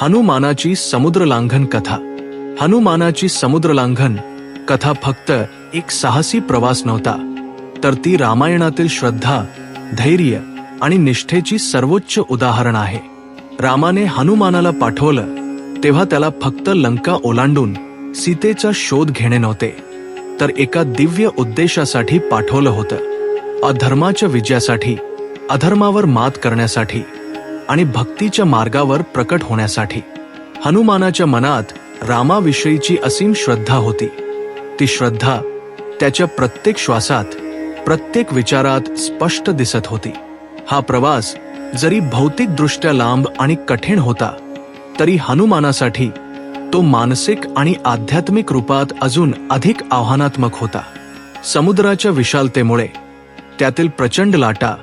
हनुमानाची समुद्रलांघन कथा. हनुमानाची समुद्रलांघन कथा फक्त एक साहसी प्रवास नव्हता तर ती रामायणातील श्रद्धा धैर्य आणि निष्ठेची सर्वोच्च उदाहरण आहे. रामाने हनुमानाला पाठवलं तेव्हा त्याला फक्त लंका ओलांडून सीतेचा शोध घेणे नव्हते तर एका दिव्य उद्देशासाठी पाठवलं होतं अधर्माच्या विजयासाठी अधर्मावर मात करण्यासाठी. आणि भक्तीच्या मार्गावर प्रकट होण्यासाठी. हनुमानाच्या मनात रामाविषयीची असीम श्रद्धा होती. ती श्रद्धा त्याच्या प्रत्येक श्वासात प्रत्येक विचारात स्पष्ट दिसत होती. हा प्रवास जरी भौतिकदृष्ट्या लांब आणि कठीण होता तरी हनुमानासाठी तो मानसिक आणि आध्यात्मिक रूपात अजून अधिक आव्हानात्मक होता. समुद्राच्या विशालतेमुळे त्यातील प्रचंड लाटा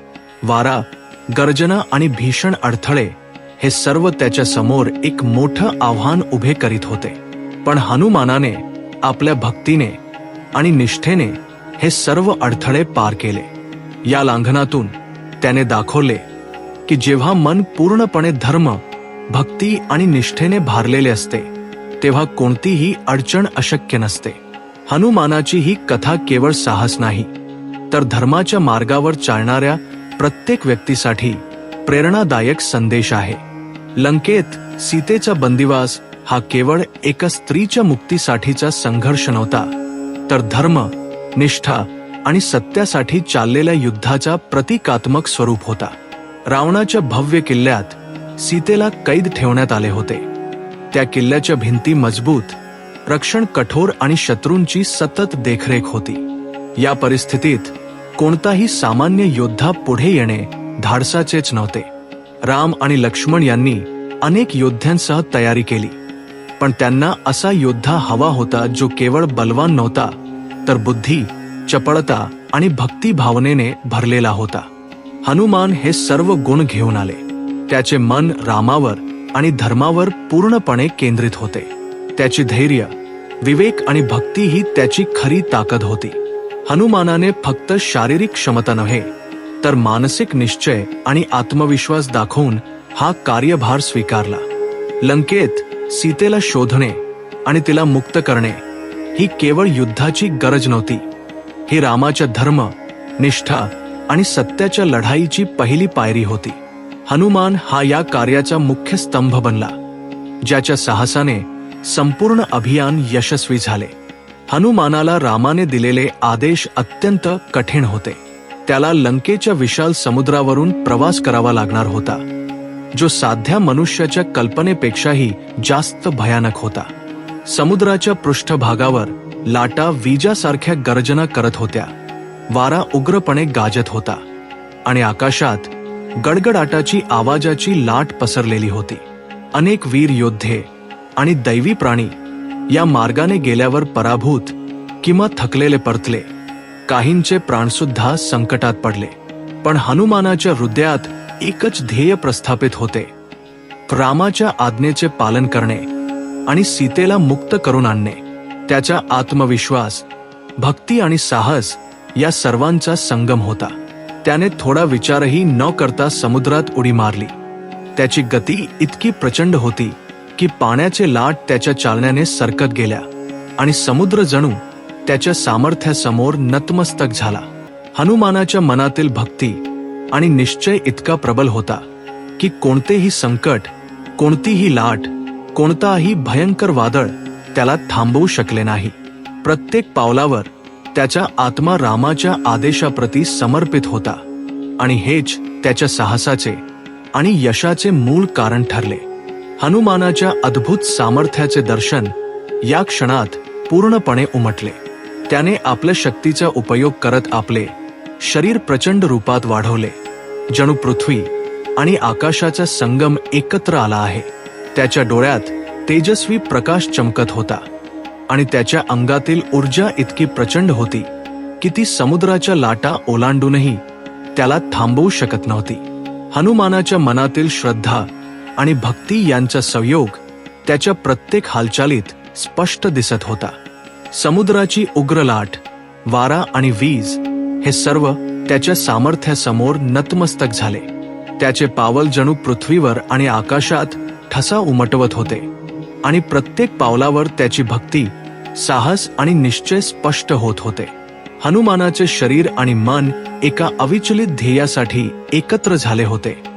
वारा गर्जना आणि भीषण अडथळे हे सर्व त्याच्यासमोर एक मोठं आव्हान उभे करीत होते. पण हनुमानाने आपल्या भक्तीने आणि निष्ठेने हे सर्व अडथळे पार केले. या लांघनातून त्याने दाखवले की जेव्हा मन पूर्णपणे धर्म भक्ती आणि निष्ठेने भारलेले असते तेव्हा कोणतीही अडचण अशक्य नसते. हनुमानाची ही कथा केवळ साहस नाही तर धर्माच्या मार्गावर चालणाऱ्या प्रत्येक व्यक्तीसाठी प्रेरणादायक संदेश आहे. लंकेत सीतेचा बंदिवास हा केवळ एका स्त्रीच्या मुक्तीसाठीचा संघर्ष नव्हता तर धर्म निष्ठा आणि सत्यासाठी चाललेल्या युद्धाचा प्रतिकात्मक स्वरूप होता. रावणाच्या भव्य किल्ल्यात सीतेला कैद ठेवण्यात आले होते. त्या किल्ल्याच्या भिंती मजबूत रक्षण कठोर आणि शत्रूंची सतत देखरेख होती. या परिस्थितीत कोणताही सामान्य योद्धा पुढे येणे धाडसाचेच नव्हते. राम आणि लक्ष्मण यांनी अनेक योद्ध्यांसह तयारी केली. पण त्यांना असा योद्धा हवा होता जो केवळ बलवान नव्हता तर बुद्धी चपळता आणि भक्तिभावनेने भरलेला होता. हनुमान हे सर्व गुण घेऊन आले. त्याचे मन रामावर आणि धर्मावर पूर्णपणे केंद्रित होते. त्याची धैर्य विवेक आणि भक्ती ही त्याची खरी ताकद होती. हनुमानाने फक्त शारीरिक क्षमता नव्हे तर मानसिक निश्चय आणि आत्मविश्वास दाखवून हा कार्यभार स्वीकारला. लंकेत सीतेला शोधणे आणि तिला मुक्त करणे ही केवळ युद्धाची गरज नव्हती. ही रामाच्या धर्म निष्ठा आणि सत्याच्या लढाईची पहिली पायरी होती. हनुमान हा या कार्याचा मुख्य स्तंभ बनला ज्याच्या साहसाने संपूर्ण अभियान यशस्वी झाले. हनुमानाला रामाने दिलेले आदेश अत्यंत कठीण होते. त्याला लंकेच्या विशाल समुद्रावरून प्रवास करावा लागणार होता. जो साध्या मनुष्याच्या कल्पनेपेक्षाही जास्त भयानक होता. समुद्राच्या पृष्ठभागावर लाटा विजासारख्या गर्जना करत होत्या. वारा उग्रपणे गाजत होता. आणि आकाशात गडगडाटाची आवाजाची लाट पसरलेली होती. अनेक वीर योद्धे आणि दैवी प्राणी या मार्गाने गेल्यावर पराभूत किंवा थकलेले परतले. काहींचे प्राणसुद्धा संकटात पडले. पण हनुमानाच्या हृदयात एकच ध्येय प्रस्थापित होते. रामाच्या आज्ञेचे पालन करणे आणि सीतेला मुक्त करून आणणे. त्याचा आत्मविश्वास भक्ती आणि साहस या सर्वांचा संगम होता. त्याने थोडा विचारही न करता समुद्रात उडी मारली. त्याची गती इतकी प्रचंड होती की पाण्याचे लाट त्याच्या चालण्याने सरकत गेल्या आणि समुद्र जणू त्याच्या सामर्थ्यासमोर नतमस्तक झाला. हनुमानाच्या मनातील भक्ती आणि निश्चय इतका प्रबल होता की कोणतेही संकट कोणतीही लाट कोणताही भयंकर वादळ त्याला थांबवू शकले नाही. प्रत्येक पावलावर त्याचा आत्मा रामाच्या आदेशाप्रती समर्पित होता आणि हेच त्याच्या साहसाचे आणि यशाचे मूळ कारण ठरले. हनुमानाच्या अद्भुत सामर्थ्याचे दर्शन या क्षणात पूर्णपणे उमटले. त्याने आपल्या शक्तीचा उपयोग करत आपले शरीर प्रचंड रूपात वाढवले. जणू पृथ्वी आणि आकाशाचा संगम एकत्र आला आहे. त्याच्या डोळ्यात तेजस्वी प्रकाश चमकत होता आणि त्याच्या अंगातील ऊर्जा इतकी प्रचंड होती की ती समुद्राच्या लाटा ओलांडूनही त्याला थांबवू शकत नव्हती. हनुमानाच्या मनातील श्रद्धा आणि भक्ती यांचा संयोग त्याच्या प्रत्येक हालचालीत स्पष्ट दिसत होता. समुद्राची उग्र लाट वारा आणि वीज हे सर्व त्याच्या सामर्थ्यासमोर नतमस्तक झाले. त्याचे पावल जणू पृथ्वीवर आणि आकाशात ठसा उमटवत होते आणि प्रत्येक पावलावर त्याची भक्ती साहस आणि निश्चय स्पष्ट होत होते. हनुमानाचे शरीर आणि मन एका अविचलित ध्येयासाठी एकत्र झाले होते.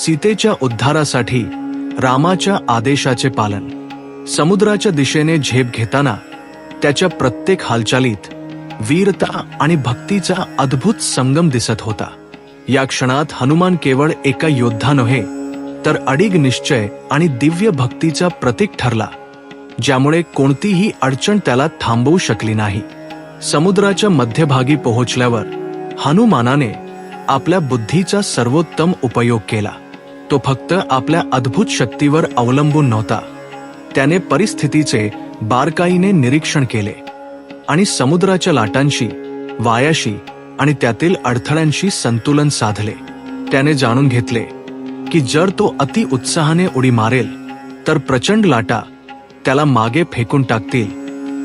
सीतेच्या उद्धारासाठी रामाच्या आदेशाचे पालन. समुद्राच्या दिशेने झेप घेताना त्याच्या प्रत्येक हालचालीत वीरता आणि भक्तीचा अद्भुत संगम दिसत होता. या क्षणात हनुमान केवळ एका योद्धा नव्हे तर अडीग निश्चय आणि दिव्य भक्तीचा प्रतीक ठरला ज्यामुळे कोणतीही अडचण त्याला थांबवू शकली नाही. समुद्राच्या मध्यभागी पोहोचल्यावर हनुमानाने आपल्या बुद्धीचा सर्वोत्तम उपयोग केला. तो फक्त आपल्या अद्भुत शक्तीवर अवलंबून नव्हता. त्याने परिस्थितीचे बारकाईने निरीक्षण केले आणि समुद्राच्या लाटांशी वायाशी आणि त्यातील अडथळ्यांशी संतुलन साधले. त्याने जाणून घेतले की जर तो अति उत्साहाने उडी मारेल तर प्रचंड लाटा त्याला मागे फेकून टाकतील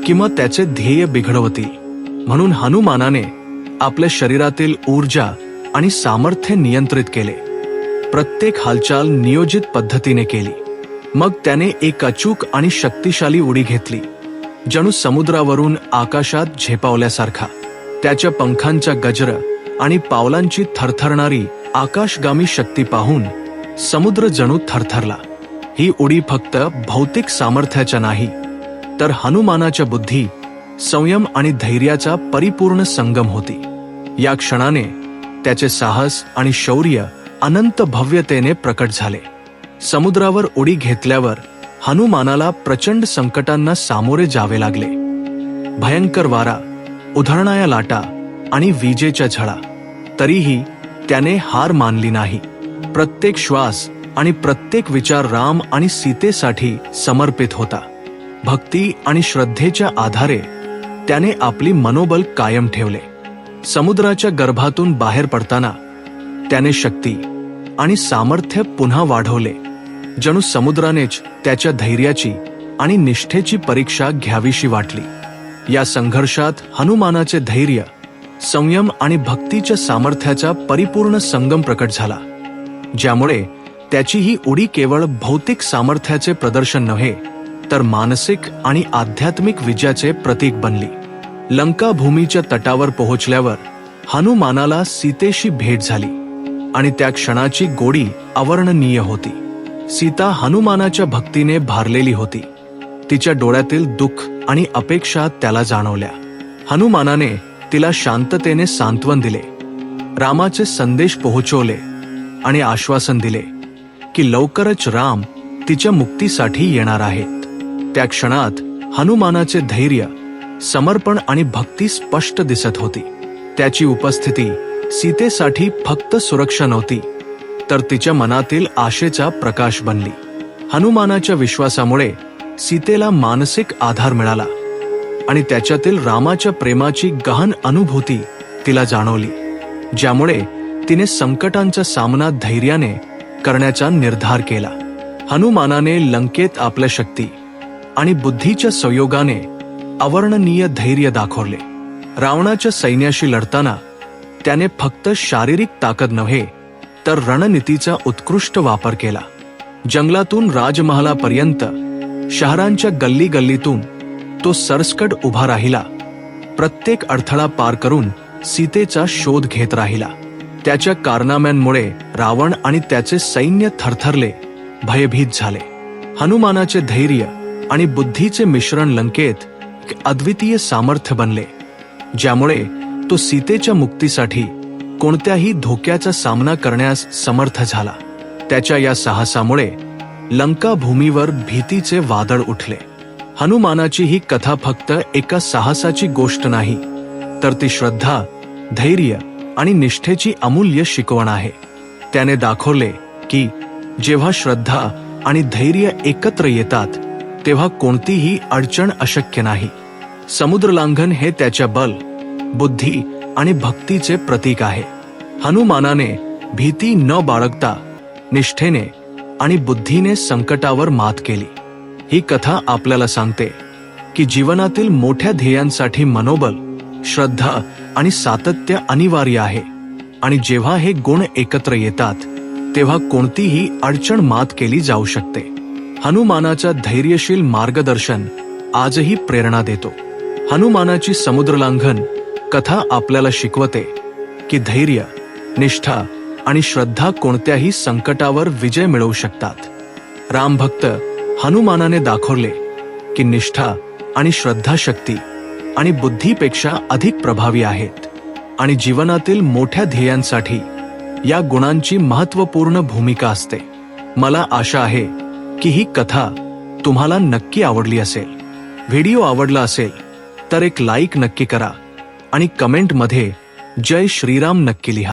किंवा त्याचे ध्येय बिघडवतील. म्हणून हनुमानाने आपल्या शरीरातील ऊर्जा आणि सामर्थ्य नियंत्रित केले. प्रत्येक हालचाल नियोजित पद्धतीने केली. मग त्याने एक अचूक आणि शक्तिशाली उडी घेतली जणू समुद्रावरून आकाशात झेपावल्यासारखा. त्याच्या पंखांचा गजर आणि पावलांची थरथरणारी आकाशगामी शक्ती पाहून समुद्र जणू थरथरला. ही उडी फक्त भौतिक सामर्थ्याच्या नाही तर हनुमानाच्या बुद्धी संयम आणि धैर्याचा परिपूर्ण संगम होती. या क्षणाने त्याचे साहस आणि शौर्य अनंत भव्यतेने प्रकट झाले. समुद्रावर उडी घेतल्यावर हनुमानाला प्रचंड संकटांना सामोरे जावे लागले. भयंकर वारा उधळणाया लाटा आणि विजेच्या झळा. तरीही त्याने हार मानली नाही. प्रत्येक श्वास आणि प्रत्येक विचार राम आणि सीतेसाठी समर्पित होता. भक्ती आणि श्रद्धेच्या आधारे त्याने आपली मनोबल कायम ठेवले. समुद्राच्या गर्भातून बाहेर पडताना त्याने शक्ती आणि सामर्थ्य पुन्हा वाढवले. जणू समुद्रानेच त्याच्या धैर्याची आणि निष्ठेची परीक्षा घ्यावीशी वाटली. या संघर्षात हनुमानाचे धैर्य संयम आणि भक्तीच्या सामर्थ्याचा परिपूर्ण संगम प्रकट झाला. ज्यामुळे त्याची ही उडी केवळ भौतिक सामर्थ्याचे प्रदर्शन नव्हे तर मानसिक आणि आध्यात्मिक विजयाचे प्रतीक बनली. लंका भूमीच्या तटावर पोहोचल्यावर हनुमानाला सीतेशी भेट झाली. आणि त्या क्षणाची गोडी अवर्णनीय होती. सीता हनुमानाच्या भक्तीने भारलेली होती. तिच्या डोळ्यातील दुःख आणि अपेक्षा त्याला जाणवल्या. हनुमानाने तिला शांततेने सांत्वन दिले. रामाचे संदेश पोहोचवले आणि आश्वासन दिले की लवकरच राम तिच्या मुक्तीसाठी येणार आहेत. त्या क्षणात हनुमानाचे धैर्य समर्पण आणि भक्ती स्पष्ट दिसत होती. त्याची उपस्थिती सीतेसाठी फक्त सुरक्षा नव्हती तर तिच्या मनातील आशेचा प्रकाश बनली. हनुमानाच्या विश्वासामुळे सीतेला मानसिक आधार मिळाला आणि त्याच्यातील रामाच्या प्रेमाची गहन अनुभूती तिला जाणवली ज्यामुळे तिने संकटांचा सामना धैर्याने करण्याचा निर्धार केला. हनुमानाने लंकेत आपल्या शक्ती आणि बुद्धीच्या संयोगाने अवर्णनीय धैर्य दाखवले. रावणाच्या सैन्याशी लढताना त्याने फक्त शारीरिक ताकद नव्हे तर रणनीतीचा उत्कृष्ट वापर केला. जंगलातून राजमहालापर्यंत शहरांच्या गल्ली गल्लीतून तो सरसकट उभा राहिला. प्रत्येक अडथळा पार करून सीतेचा शोध घेत राहिला. त्याच्या कारनाम्यांमुळे रावण आणि त्याचे सैन्य थरथरले भयभीत झाले. हनुमानाचे धैर्य आणि बुद्धीचे मिश्रण लंकेत अद्वितीय सामर्थ्य बनले ज्यामुळे तो सीतेच्या मुक्तीसाठी कोणत्याही धोक्याचा सामना करण्यास समर्थ झाला. त्याच्या या साहसामुळे लंका भूमीवर भीतीचे वादळ उठले. हनुमानाची ही कथा फक्त एका साहसाची गोष्ट नाही तर ती श्रद्धा धैर्य आणि निष्ठेची अमूल्य शिकवण आहे. त्याने दाखवले की जेव्हा श्रद्धा आणि धैर्य एकत्र येतात तेव्हा कोणतीही अडचण अशक्य नाही. समुद्रलांघन हे त्याच्या बल बुद्धी आणि भक्तीचे प्रतीक आहे. हनुमानाने भीती न बाळगता निष्ठेने आणि बुद्धीने संकटावर मात केली. ही कथा आपल्याला सांगते की जीवनातील मोठ्या ध्येयांसाठी मनोबल श्रद्धा आणि सातत्य अनिवार्य आहे. आणि जेव्हा हे गुण एकत्र येतात तेव्हा कोणतीही अडचण मात केली जाऊ शकते. हनुमानाच्या धैर्यशील मार्गदर्शन आजही प्रेरणा देतो. हनुमानाची समुद्रलांघन कथा आपल्याला शिकवते की धैर्य निष्ठा आणि श्रद्धा कोणत्याही संकटावर विजय मिळवू शकतात. रामभक्त हनुमानाने दाखवले की निष्ठा आणि श्रद्धाशक्ती आणि बुद्धीपेक्षा अधिक प्रभावी आहेत आणि जीवनातील मोठ्या ध्येयांसाठी या गुणांची महत्त्वपूर्ण भूमिका असते. मला आशा आहे की ही कथा तुम्हाला नक्की आवडली असेल. व्हिडिओ आवडला असेल तर एक लाईक नक्की करा. आणि कमेंटमध्ये जय श्रीराम नक्की लिहा.